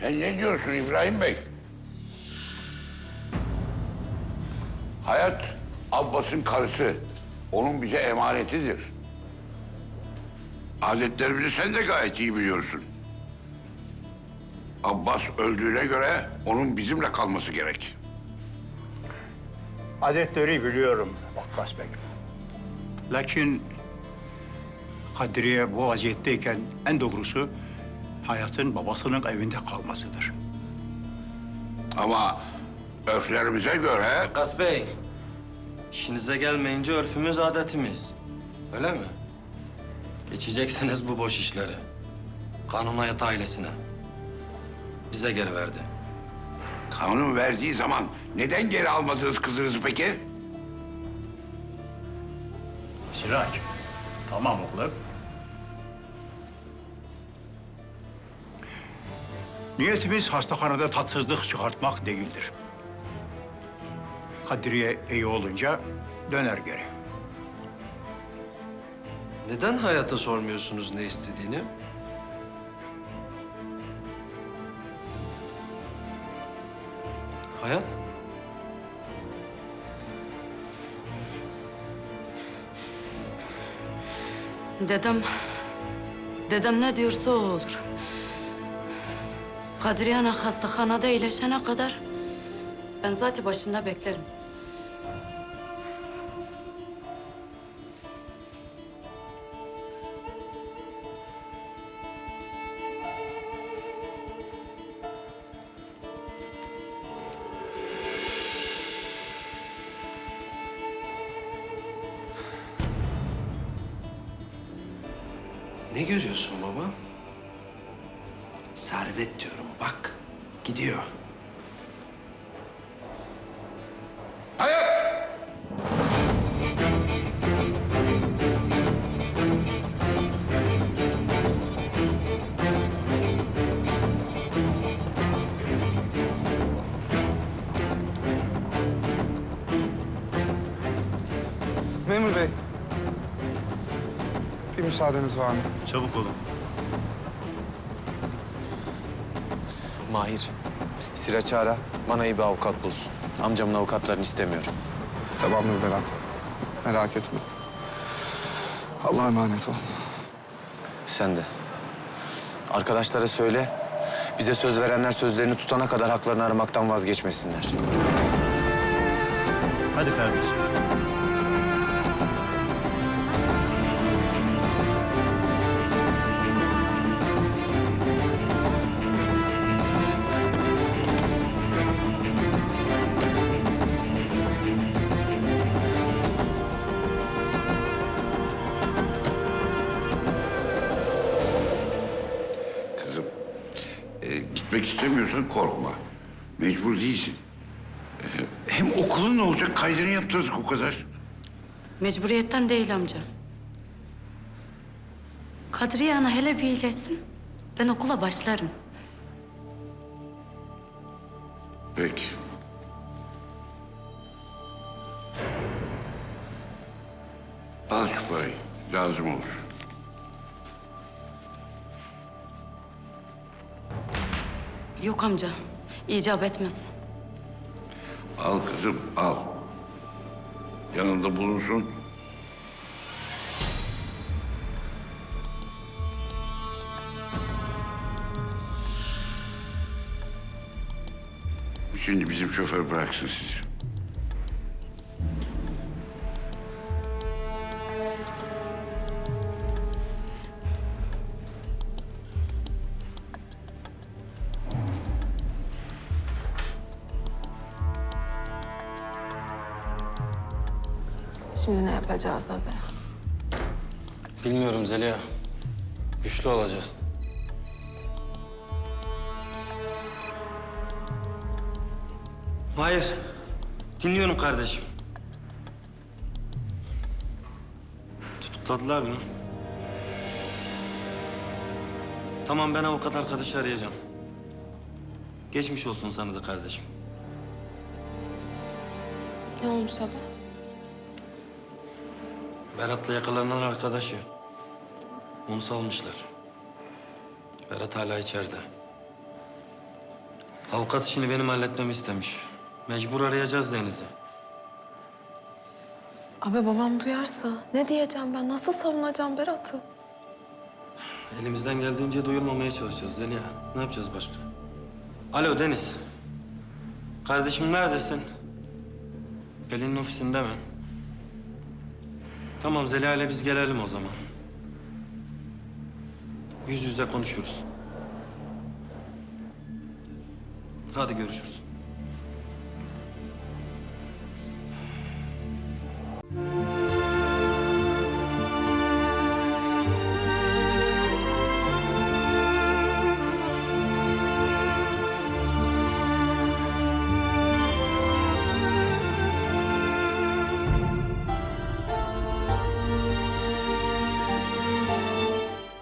Sen ne diyorsun İbrahim Bey? Hayat Abbas'ın karısı. Onun bize emanetidir. Adetlerimizi sen de gayet iyi biliyorsun. Abbas öldüğüne göre onun bizimle kalması gerek. Adetleri biliyorum Vakkas Bey. Lakin Kadriye bu vaziyetteyken en doğrusu hayatın babasının evinde kalmasıdır. Ama örflerimize göre Kas Bey, işinize gelmeyince örfümüz, adetimiz. Öyle mi? Geçeceksiniz bu boş işleri. Kanun hayat ailesine. Bize geri verdi. kanun verdiği zaman neden geri almadınız kızınızı peki? Sirac, tamam oğlum. Niyetimiz hastahanede tatsızlık çıkartmak değildir. Kadriye iyi olunca döner geri. Neden hayata sormuyorsunuz ne istediğini? Hayat? Dedem... Dedem ne diyorsa o olur. Kadriye ana hastahanada iyileşene kadar... ...ben zaten başında beklerim. Ne görüyorsun baba? Servet diyorum bak. Gidiyor. Hayır! Memur bey. Bir müsaadeniz var mı? Çabuk olun. Mahir, Siraç'ı ara, bana iyi bir avukat bulsun. Amcamın avukatlarını istemiyorum. Tamamdır Berat. Merak etme. Allah'a emanet ol. Sen de. Arkadaşlara söyle, bize söz verenler sözlerini tutana kadar haklarını aramaktan vazgeçmesinler. Hadi kardeşim. Gitmek istemiyorsan korkma. Mecbur değilsin. E, hem okulun ne olacak? Kaydını yaptırdık o kadar. Mecburiyetten değil amca. Kadriye ana hele bir iyileşsin. Ben okula başlarım. Peki. Al şu parayı. Lazım olur. Yok amca. icap etmez. Al kızım, al. Yanında bulunsun. Şimdi bizim şoför bıraksın sizi. Şimdi ne yapacağız abi? Bilmiyorum Zeliha. Güçlü olacağız. Hayır. Dinliyorum kardeşim. Tutukladılar mı? Tamam ben avukat arkadaşı arayacağım. Geçmiş olsun sana da kardeşim. Ne olmuş sabah? Berat'la yakalanan arkadaşı. Onu salmışlar. Berat hala içeride. Avukat işini benim halletmemi istemiş. Mecbur arayacağız Deniz'i. Abi babam duyarsa ne diyeceğim ben? Nasıl savunacağım Berat'ı? Elimizden geldiğince duyurmamaya çalışacağız Zeliha. Ne yapacağız başka? Alo Deniz. Kardeşim neredesin? Pelin'in ofisinde mi? Tamam Zeliha ile biz gelelim o zaman. Yüz yüze konuşuruz. Hadi görüşürüz.